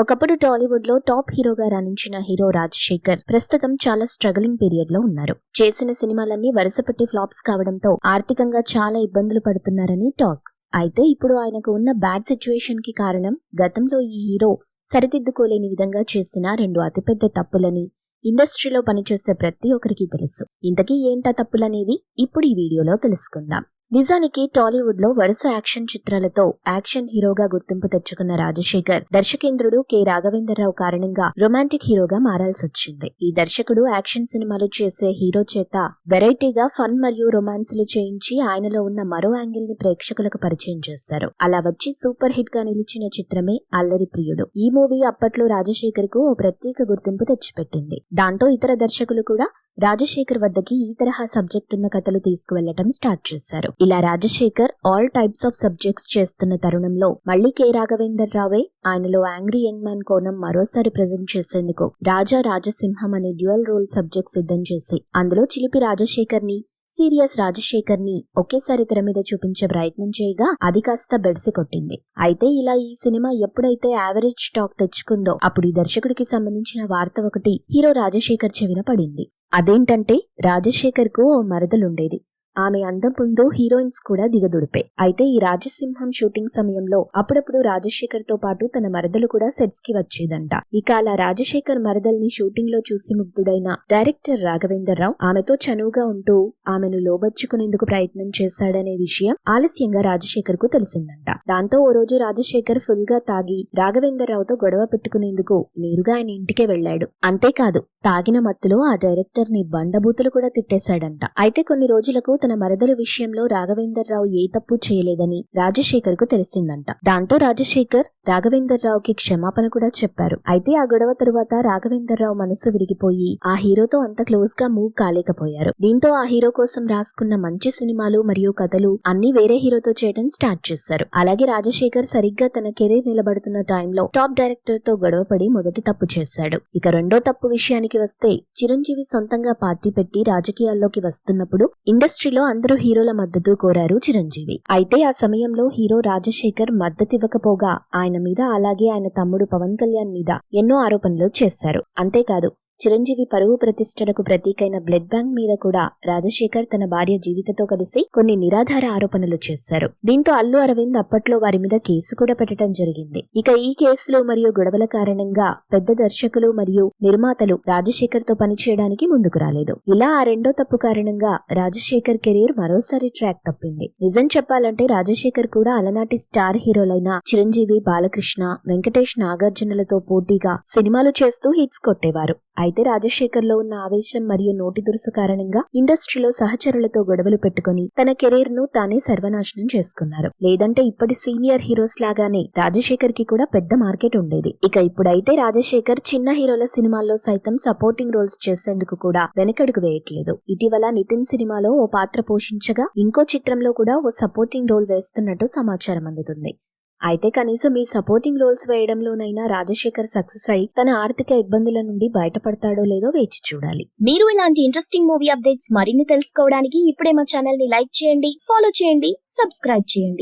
ఒకప్పుడు టాలీవుడ్లో టాప్ హీరోగా రాణించిన హీరో రాజశేఖర్ ప్రస్తుతం చాలా స్ట్రగలింగ్ పీరియడ్లో ఉన్నారు. చేసిన సినిమాలన్నీ వరుసపెట్టి ఫ్లాప్స్ కావడంతో ఆర్థికంగా చాలా ఇబ్బందులు పడుతున్నారని టాక్. అయితే ఇప్పుడు ఆయనకు ఉన్న బ్యాడ్ సిచ్యువేషన్కి కారణం గతంలో ఈ హీరో సరిదిద్దుకోలేని విధంగా చేసిన రెండు అతిపెద్ద తప్పులని ఇండస్ట్రీలో పనిచేసే ప్రతి ఒక్కరికి తెలుసు. ఇంతకీ ఏంటా తప్పులనేవి ఇప్పుడు ఈ వీడియోలో తెలుసుకుందాం. నిజానికి టాలీవుడ్లో వరుస యాక్షన్ చిత్రాలతో యాక్షన్ హీరోగా గుర్తింపు తెచ్చుకున్న రాజశేఖర్ దర్శకేంద్రుడు కె. రాఘవేంద్రరావు కారణంగా రొమాంటిక్ హీరోగా మారాల్సి వచ్చింది ఈ దర్శకుడు యాక్షన్ సినిమాలు చేసే హీరో చేత వెరైటీగా ఫన్ మరియు రొమాన్స్లు చేయించి ఆయనలో ఉన్న మరో యాంగిల్ని ప్రేక్షకులకు పరిచయం చేశారు. అలా వచ్చి సూపర్ హిట్గా నిలిచిన చిత్రమే అల్లరి ప్రియుడు. ఈ మూవీ అప్పట్లో రాజశేఖర్కు ఓ ప్రత్యేక గుర్తింపు తెచ్చిపెట్టింది. దాంతో ఇతర దర్శకులు కూడా రాజశేఖర్ వద్దకి ఈ తరహా సబ్జెక్టున్న కథలు తీసుకువెళ్ళటం స్టార్ట్ చేశారు. ఇలా Rajasekhar all types of subjects చేస్తున్న తరుణంలో మళ్ళీ కె. రాఘవేందర్ రావే ఆయనలో యాంగ్రీ యంగ్ మ్యాన్ కోణం మరోసారి ప్రజెంట్ చేసేందుకు రాజా రాజసింహం అనే డ్యూయల్ రోల్ సబ్జెక్ట్ సిద్ధం చేసి అందులో చిలిపి రాజశేఖర్ని సీరియస్ రాజశేఖర్ని ఒకేసారి తెర మీద చూపించే ప్రయత్నం చేయగా అది కాస్త బెడిసి కొట్టింది. అయితే ఇలా ఈ సినిమా ఎప్పుడైతే యావరేజ్ టాక్ తెచ్చుకుందో అప్పుడు ఈ దర్శకుడికి సంబంధించిన వార్త ఒకటి హీరో రాజశేఖర్ చెవిన పడింది. అదేంటంటే రాజశేఖర్కు ఓ మరదలుండేది. ఆమె అందం ముందు హీరోయిన్స్ కూడా దిగదుడిపే. అయితే ఈ రాజసింహం షూటింగ్ సమయంలో అప్పుడప్పుడు రాజశేఖర్తో పాటు తన మరదలు కూడా సెట్స్కి వచ్చేదంట. ఇక అలా రాజశేఖర్ మరదల్ని షూటింగ్లో చూసి ముగ్ధుడైన డైరెక్టర్ రాఘవేందర్ రావు ఆమెతో చనువుగా ఉంటూ ఆమెను లోబర్చుకునేందుకు ప్రయత్నం చేశాడనే విషయం ఆలస్యంగా రాజశేఖర్కు తెలిసిందంట. దాంతో ఓ రోజు రాజశేఖర్ ఫుల్గా తాగి రాఘవేందర్ రావుతో గొడవ పెట్టుకునేందుకు నేరుగా ఆయన ఇంటికే వెళ్ళాడు అంతేకాదు తాగిన మత్తులో ఆ డైరెక్టర్ని బండబూతులు కూడా తిట్టేశాడంట. అయితే కొన్ని రోజులకు తన మరదల విషయంలో రాఘవేందర్ రావు ఏ తప్పు చేయలేదని రాజశేఖర్కు తెలిసిందంట. దాంతో రాజశేఖర్ రాఘవేందర్రావుకి క్షమాపణ కూడా చెప్పారు. అయితే ఆ గొడవ తరువాత రాఘవేందర్ రావు మనసు విరిగిపోయి ఆ హీరోతో అంత క్లోజ్గా మూవ్ కాలేకపోయారు. దీంతో ఆ హీరో కోసం రాసుకున్న మంచి సినిమాలు మరియు కథలు అన్ని వేరే హీరోతో చేయడం స్టార్ట్ చేశారు. అలాగే రాజశేఖర్ సరిగ్గా తన కెరీర్ నిలబడుతున్న టైంలో టాప్ డైరెక్టర్తో గొడవపడి మొదటి తప్పు చేశాడు. ఇక రెండో తప్పు విషయానికి వస్తే చిరంజీవి సొంతంగా పార్టీ పెట్టి రాజకీయాల్లోకి వస్తున్నప్పుడు ఇండస్ట్రీలో అందరూ హీరోల మద్దతు కోరారు చిరంజీవి. అయితే ఆ సమయంలో హీరో రాజశేఖర్ మద్దతు ఇవ్వకపోగా ఆయన మీద అలాగే ఆయన తమ్ముడు పవన్ కళ్యాణ్ మీద ఎన్నో ఆరోపణలు చేశారు. అంతేకాదు చిరంజీవి పరువు ప్రతిష్టలకు ప్రతీకైన బ్లడ్ బ్యాంక్ మీద కూడా రాజశేఖర్ తన భార్య జీవితతో కలిసి కొన్ని నిరాధార ఆరోపణలు చేశారు. దీంతో అల్లు అరవింద్ అప్పట్లో వారి మీద కేసు కూడా పెట్టడం జరిగింది. ఇక ఈ కేసులు మరియు గొడవల కారణంగా పెద్ద దర్శకులు మరియు నిర్మాతలు రాజశేఖర్తో పనిచేయడానికి ముందుకు రాలేదు. ఇలా ఆ రెండో తప్పు కారణంగా రాజశేఖర్ కెరీర్ మరోసారి ట్రాక్ తప్పింది. నిజం చెప్పాలంటే రాజశేఖర్ కూడా అలనాటి స్టార్ హీరోలైన చిరంజీవి బాలకృష్ణ వెంకటేష్ నాగార్జునలతో పోటీగా సినిమాలు చేస్తూ హిట్స్ కొట్టేవారు. అయితే రాజశేఖర్లో ఉన్న ఆవేశం మరియు నోటి దురుసు కారణంగా ఇండస్ట్రీలో సహచరులతో గొడవలు పెట్టుకుని తన కెరీర్ను తానే సర్వనాశనం చేసుకున్నారు. లేదంటే ఇప్పటి సీనియర్ హీరోస్ లాగానే రాజశేఖర్కి కూడా పెద్ద మార్కెట్ ఉండేది. ఇక ఇప్పుడైతే రాజశేఖర్ చిన్న హీరోల సినిమాల్లో సైతం సపోర్టింగ్ రోల్స్ చేసేందుకు కూడా వెనకడుగు వేయట్లేదు. ఇటీవల నితిన్ సినిమాలో ఓ పాత్ర పోషించగా ఇంకో చిత్రంలో కూడా ఓ సపోర్టింగ్ రోల్ వేస్తున్నట్టు సమాచారం అందుతుంది. అయితే కనీసం ఈ సపోర్టింగ్ రోల్స్ వేయడంలోనైనా రాజశేఖర్ సక్సెస్ అయి తన ఆర్థిక ఇబ్బందుల నుండి బయటపడతాడో లేదో వేచి చూడాలి. మీరు ఇలాంటి ఇంట్రెస్టింగ్ మూవీ అప్డేట్స్ మరిన్ని తెలుసుకోవడానికి ఇప్పుడే మా ఛానల్ని లైక్ చేయండి ఫాలో చేయండి సబ్స్క్రైబ్ చేయండి.